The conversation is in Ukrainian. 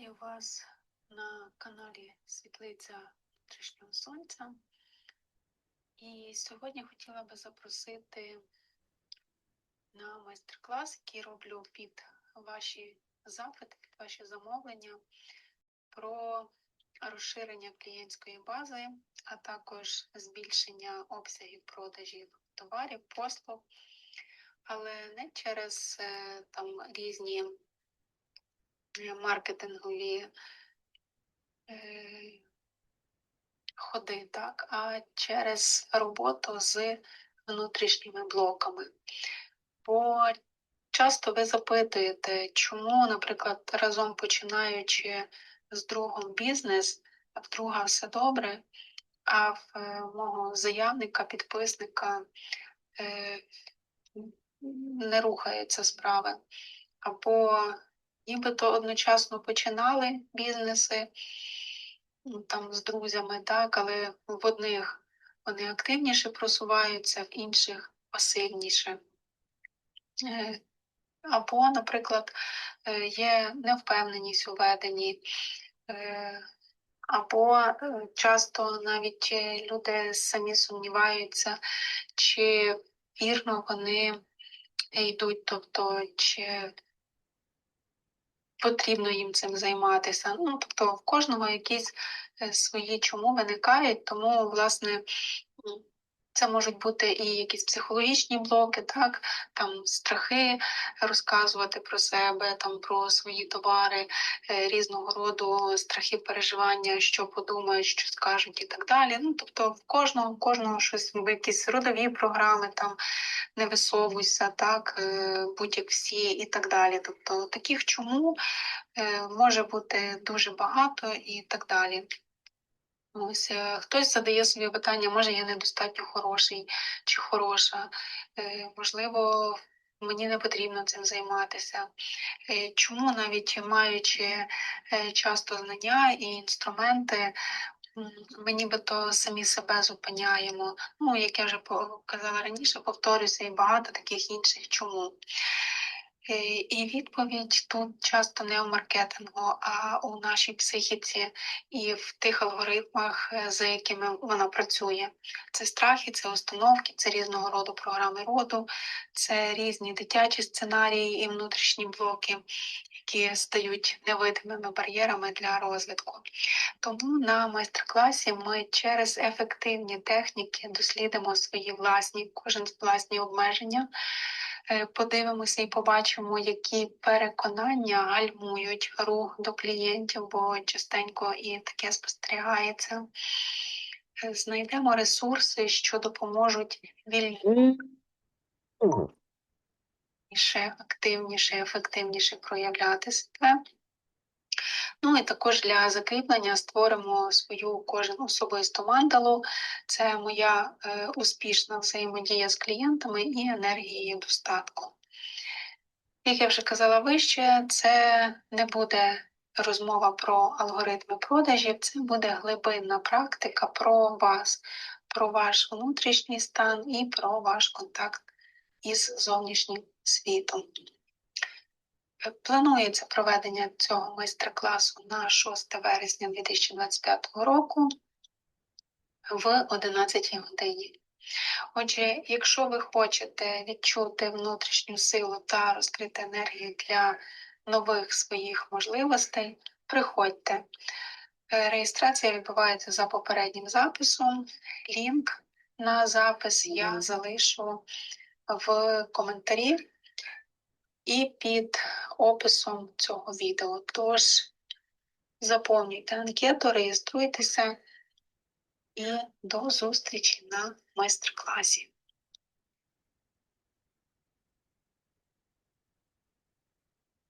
Вітаю вас на каналі Світлиця Внутрішнього Сонця. І сьогодні хотіла би запросити на майстер-клас, який роблю під ваші запити, під ваші замовлення про розширення клієнтської бази, а також збільшення обсягів продажів товарів, послуг, але не через е, там різні маркетингові е, ходи, так, а через роботу з внутрішніми блоками. Бо часто ви запитуєте, чому, наприклад, разом починаючи з другом бізнес, а в друга все добре, а в е, мого заявника, підписника е, не рухаються справи. Або нібито одночасно починали бізнеси ну, там з друзями, так, але в одних вони активніше просуваються, в інших пасивніше. Е, Або, наприклад, е, є невпевненість у веденні, е, або часто навіть люди самі сумніваються, чи вірно вони йдуть, тобто чи потрібно їм цим займатися. Ну, тобто в кожного якісь е, свої чому виникають, тому, власне, це можуть бути і якісь психологічні блоки, так, там страхи розказувати про себе, там про свої товари, е, різного роду страхи переживання, що подумають, що скажуть і так далі. Ну, тобто в кожного, в кожного щось, якісь родові програми, там не висовуйся, так, е, будь як всі і так далі. Тобто таких чому е, може бути дуже багато і так далі. Ось е, хтось задає собі питання, може я недостатньо хороший чи хороша, Е, можливо, мені не потрібно цим займатися. Е, Чому навіть маючи часто знання і інструменти, ми нібито самі себе зупиняємо. Ну, як я вже казала раніше, повторюся, і багато таких інших чому. Е, І відповідь тут часто не в маркетингу, а у нашій психіці і в тих алгоритмах, е, за якими вона працює. Це страхи, це установки, це різного роду програми роду, це різні дитячі сценарії і внутрішні блоки, які стають невидимими бар'єрами для розвитку. Тому на майстер-класі ми через ефективні техніки дослідимо свої власні, кожен власні обмеження. Е, Подивимося і побачимо, які переконання гальмують рух до клієнтів, бо частенько і таке спостерігається. Е, Знайдемо ресурси, що допоможуть вільніше, активніше, ефективніше проявляти себе. Ну і також для закріплення створимо свою кожен особисту мандалу. Це моя е, успішна взаємодія з клієнтами і енергією достатку. Як я вже казала вище, це не буде розмова про алгоритми продажів, це буде глибинна практика про вас, про ваш внутрішній стан і про ваш контакт із зовнішнім світом. Планується проведення цього майстер-класу на 6 вересня 2025 року в 11 годині. Отже, якщо ви хочете відчути внутрішню силу та розкрити енергію для нових своїх можливостей, приходьте. Е, Реєстрація відбувається за попереднім записом. Лінк на запис я залишу в коментарі і під описом цього відео. Тож заповнюйте анкету, реєструйтеся і до зустрічі на майстер-класі.